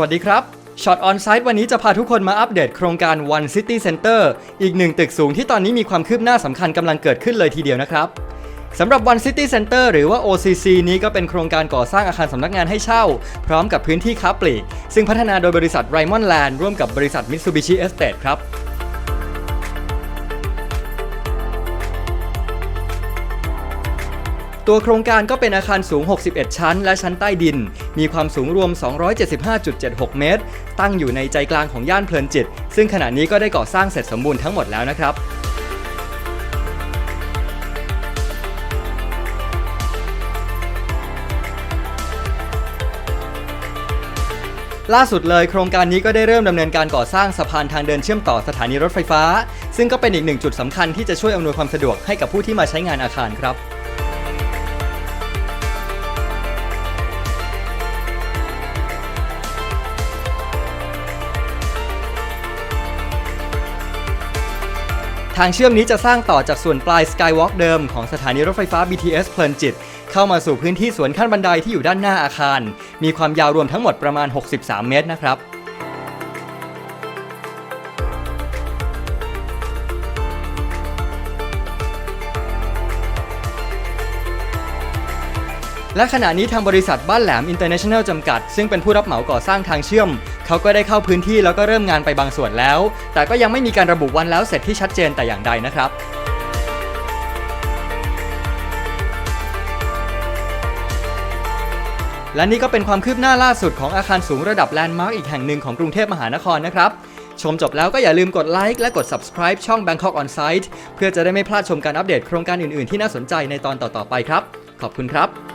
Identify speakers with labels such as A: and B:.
A: วัสดีครับช็อตออนไซต์วันนี้จะพาทุกคนมาอัปเดตโครงการ One City Center อีกหนึ่งตึกสูงที่ตอนนี้มีความคืบหน้าสำคัญกำลังเกิดขึ้นเลยทีเดียวนะครับสำหรับ One City Center หรือว่า OCC นี้ก็เป็นโครงการก่อสร้างอาคารสำนักงานให้เช่า พร้อมกับพื้นที่ค้าปลีกซึ่งพัฒนาโดยบริษัท Raymond Land ร่วมกับบริษัท Mitsubishi Estate ครับ ตัวโครงการก็เป็นอาคารสูง 61 ชั้น และชั้นใต้ดิน มีความสูงรวม 275.76 เมตร ตั้งอยู่ในใจกลางของย่านเพลินจิต ซึ่งขณะนี้ก็ได้ก่อสร้างเสร็จสมบูรณ์ทั้งหมดแล้วนะครับล่าสุดเลยโครงการนี้ก็ได้เริ่มดำเนินการก่อสร้างสะพานทางเดินเชื่อมต่อสถานีรถไฟฟ้า ซึ่งก็เป็นอีกหนึ่งจุดสำคัญที่จะช่วยอำนวยความสะดวกให้กับผู้ที่มาใช้งานอาคารครับ ทางเชื่อมนี้จะสร้างต่อจากส่วนปลาย Skywalk เดิมของสถานีรถไฟฟ้า BTS เพลินจิต เข้ามาสู่พื้นที่สวนขั้นบันไดที่อยู่ด้านหน้าอาคาร มีความยาวรวมทั้งหมดประมาณ 63 เมตรนะครับ และขณะนี้ทางบริษัทบ้านแหลม International จำกัด ซึ่งเป็นผู้รับเหมาก่อสร้างทางเชื่อม เขาก็ได้เข้าพื้นที่แล้วก็เริ่มงานไปบางส่วนแล้ว แต่ก็ยังไม่มีการระบุวันแล้วเสร็จที่ชัดเจนแต่อย่างใดนะครับและนี่ก็เป็นความคืบหน้าล่าสุดของอาคารสูงระดับแลนด์มาร์กอีกแห่งหนึ่งของกรุงเทพมหานครนะครับ ชมจบแล้วก็อย่าลืมกดไลค์และกด subscribe ช่อง Bangkok On Site เพื่อจะได้ไม่พลาดชมการอัปเดตโครงการอื่น ๆ ที่น่าสนใจในตอนต่อ ๆ ไปครับ ขอบคุณครับ